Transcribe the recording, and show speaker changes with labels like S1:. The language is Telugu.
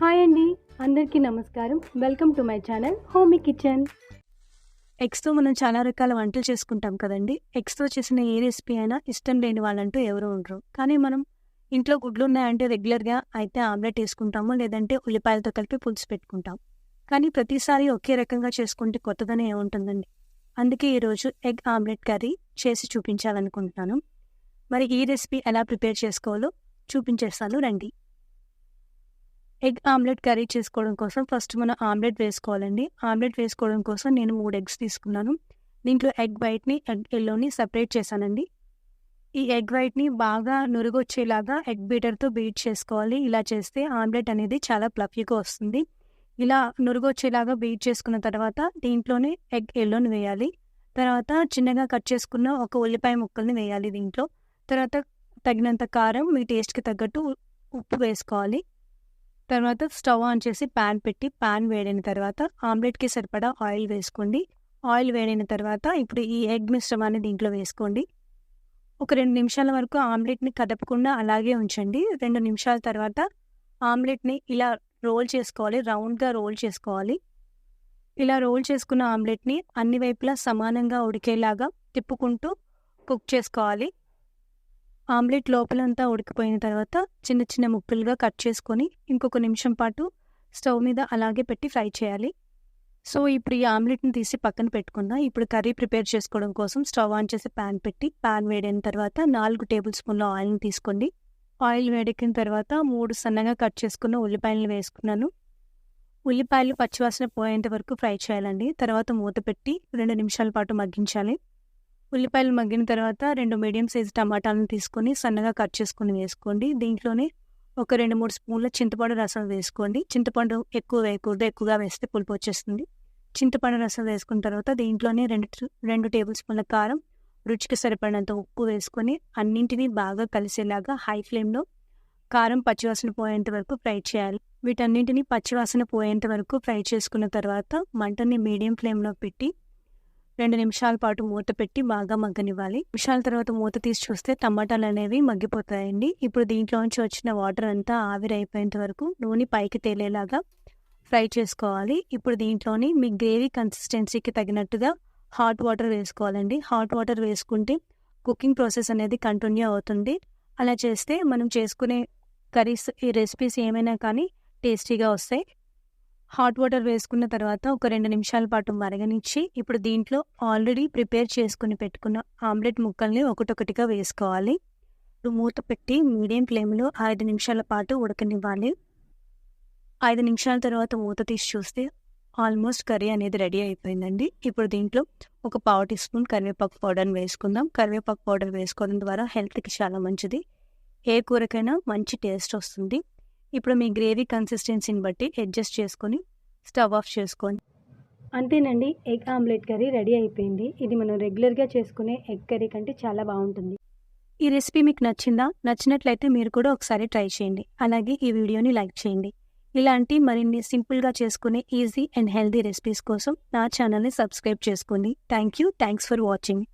S1: హాయ్ అండి అందరికీ నమస్కారం. Welcome to my channel homey kitchen.
S2: ఎగ్స్తో మనం చాలా రకాల వంటలు చేసుకుంటాం కదండి. ఎగ్స్తో చేసిన ఏ రెసిపీ అయినా ఇష్టం లేని వాళ్ళంటూ ఎవరు ఉండరు. కానీ మనం ఇంట్లో గుడ్లు ఉన్నాయంటే రెగ్యులర్గా అయితే ఆమ్లెట్ వేసుకుంటాము లేదంటే ఉల్లిపాయలతో కలిపి పులుసు పెట్టుకుంటాం. కానీ ప్రతిసారి ఒకే రకంగా చేసుకుంటే కొత్తగానే ఏముంటుందండి? అందుకే ఈరోజు ఎగ్ ఆమ్లెట్ కర్రీ చేసి చూపించాలనుకుంటున్నాను. మరి ఈ రెసిపీ ఎలా ప్రిపేర్ చేసుకోవాలో చూపించేస్తాను రండి. ఎగ్ ఆమ్లెట్ కర్రీ చేసుకోవడం కోసం ఫస్ట్ మనం ఆమ్లెట్ వేసుకోవాలండి. ఆమ్లెట్ వేసుకోవడం కోసం నేను మూడు ఎగ్స్ తీసుకున్నాను. దీంట్లో ఎగ్ వైట్ని ఎగ్ ఎల్లోని సపరేట్ చేశానండి. ఈ ఎగ్ వైట్ని బాగా నురుగొచ్చేలాగా ఎగ్ బీటర్తో బీట్ చేసుకోవాలి. ఇలా చేస్తే ఆమ్లెట్ అనేది చాలా ప్లఫీగా వస్తుంది. ఇలా నురుగొచ్చేలాగా బీట్ చేసుకున్న తర్వాత దీంట్లోనే ఎగ్ ఎల్లోని వేయాలి. తర్వాత చిన్నగా కట్ చేసుకున్న ఒక ఉల్లిపాయ ముక్కల్ని వేయాలి దీంట్లో. తర్వాత తగినంత కారం మీ టేస్ట్కి తగ్గట్టు ఉప్పు వేసుకోవాలి. తర్వాత స్టవ్ ఆన్ చేసి ప్యాన్ పెట్టి ప్యాన్ వేడిన తర్వాత ఆమ్లెట్కి సరిపడా ఆయిల్ వేసుకోండి. ఆయిల్ వేడిన తర్వాత ఇప్పుడు ఈ ఎగ్ మిశ్రమాన్ని దీంట్లో వేసుకోండి. ఒక రెండు నిమిషాల వరకు ఆమ్లెట్ని కదపకుండా అలాగే ఉంచండి. రెండు నిమిషాల తర్వాత ఆమ్లెట్ని ఇలా రోల్ చేసుకోవాలి. రౌండ్గా రోల్ చేసుకోవాలి. ఇలా రోల్ చేసుకున్న ఆమ్లెట్ని అన్ని వైపులా సమానంగా ఉడికేలాగా తిప్పుకుంటూ కుక్ చేసుకోవాలి. ఆమ్లెట్ లోపలంతా ఉడికిపోయిన తర్వాత చిన్న చిన్న ముక్కలుగా కట్ చేసుకొని ఇంకొక నిమిషం పాటు స్టవ్ మీద అలాగే పెట్టి ఫ్రై చేయాలి. సో ఇప్పుడు ఈ ఆమ్లెట్ని తీసి పక్కన పెట్టుకుందాం. ఇప్పుడు కర్రీ ప్రిపేర్ చేసుకోవడం కోసం స్టవ్ ఆన్ చేసి ప్యాన్ పెట్టి ప్యాన్ వేడైన తర్వాత నాలుగు టేబుల్ స్పూన్ల ఆయిల్ని తీసుకోండి. ఆయిల్ వేడెక్కిన తర్వాత మూడు సన్నగా కట్ చేసుకున్న ఉల్లిపాయలను వేసుకున్నాను. ఉల్లిపాయలు పచ్చివాసన పోయేంత వరకు ఫ్రై చేయాలండి. తర్వాత మూత పెట్టి రెండు నిమిషాల పాటు మగ్గించాలి. ఉల్లిపాయలు మగ్గిన తర్వాత రెండు మీడియం సైజు టమాటాలను తీసుకొని సన్నగా కట్ చేసుకొని వేసుకోండి. దీంట్లోనే ఒక రెండు మూడు స్పూన్ల చింతపండు రసం వేసుకోండి. చింతపండు ఎక్కువ వేయకూడదు ఎక్కువగా వేస్తే పులుపు వచ్చేస్తుంది. చింతపండు రసం వేసుకున్న తర్వాత దీంట్లోనే రెండు రెండు టేబుల్ స్పూన్ల కారం రుచికి సరిపడినంత ఉప్పు వేసుకొని అన్నింటినీ బాగా కలిసేలాగా హై ఫ్లేమ్లో కారం పచ్చివాసన పోయేంత వరకు ఫ్రై చేయాలి. వీటన్నింటినీ పచ్చివాసన పోయేంత వరకు ఫ్రై చేసుకున్న తర్వాత మంటని మీడియం ఫ్లేమ్లో పెట్టి రెండు నిమిషాల పాటు మూత పెట్టి బాగా మగ్గనివ్వాలి. నిమిషాల తర్వాత మూత తీసి చూస్తే టమాటాలు అనేవి మగ్గిపోతాయండి. ఇప్పుడు దీంట్లోంచి వచ్చిన వాటర్ అంతా ఆవిరైపోయేంత వరకు నూనె పైకి తేలేలాగా ఫ్రై చేసుకోవాలి. ఇప్పుడు దీంట్లోని మీ గ్రేవీ కన్సిస్టెన్సీకి తగినట్టుగా హాట్ వాటర్ వేసుకోవాలండి. హాట్ వాటర్ వేసుకుంటే కుకింగ్ ప్రాసెస్ అనేది కంటిన్యూ అవుతుంది. అలా చేస్తే మనం చేసుకునే కర్రీస్ ఈ రెసిపీస్ ఏమైనా కానీ టేస్టీగా వస్తాయి. హాట్ వాటర్ వేసుకున్న తర్వాత ఒక రెండు నిమిషాల పాటు మరగనిచ్చి ఇప్పుడు దీంట్లో ఆల్రెడీ ప్రిపేర్ చేసుకుని పెట్టుకున్న ఆమ్లెట్ ముక్కల్ని ఒకటొకటిగా వేసుకోవాలి. మూత పెట్టి మీడియం ఫ్లేమ్లో ఐదు నిమిషాల పాటు ఉడకనివ్వాలి. ఐదు నిమిషాల తర్వాత మూత తీసి చూస్తే ఆల్మోస్ట్ కర్రీ అనేది రెడీ అయిపోయిందండి. ఇప్పుడు దీంట్లో ఒక పావు టీ స్పూన్ కరివేపాకు పౌడర్ని వేసుకుందాం. కరివేపాకు పౌడర్ వేసుకోవడం ద్వారా హెల్త్కి చాలా మంచిది. ఏ కూరకైనా మంచి టేస్ట్ వస్తుంది. ఇప్పుడు మీ గ్రేవీ కన్సిస్టెన్సీని బట్టి అడ్జస్ట్ చేసుకొని స్టవ్ ఆఫ్ చేసుకోండి.
S1: అంతేనండి ఎగ్ ఆమ్లెట్ కర్రీ రెడీ అయిపోయింది. ఇది మనం రెగ్యులర్గా చేసుకునే ఎగ్ కర్రీ కంటే చాలా బాగుంటుంది.
S2: ఈ రెసిపీ మీకు నచ్చిందా? నచ్చినట్లయితే మీరు కూడా ఒకసారి ట్రై చేయండి. అలాగే ఈ వీడియోని లైక్ చేయండి. ఇలాంటి మరిన్ని సింపుల్గా చేసుకునే ఈజీ అండ్ హెల్దీ రెసిపీస్ కోసం నా ఛానల్ని సబ్స్క్రైబ్ చేసుకోండి. Thank you. Thanks for watching.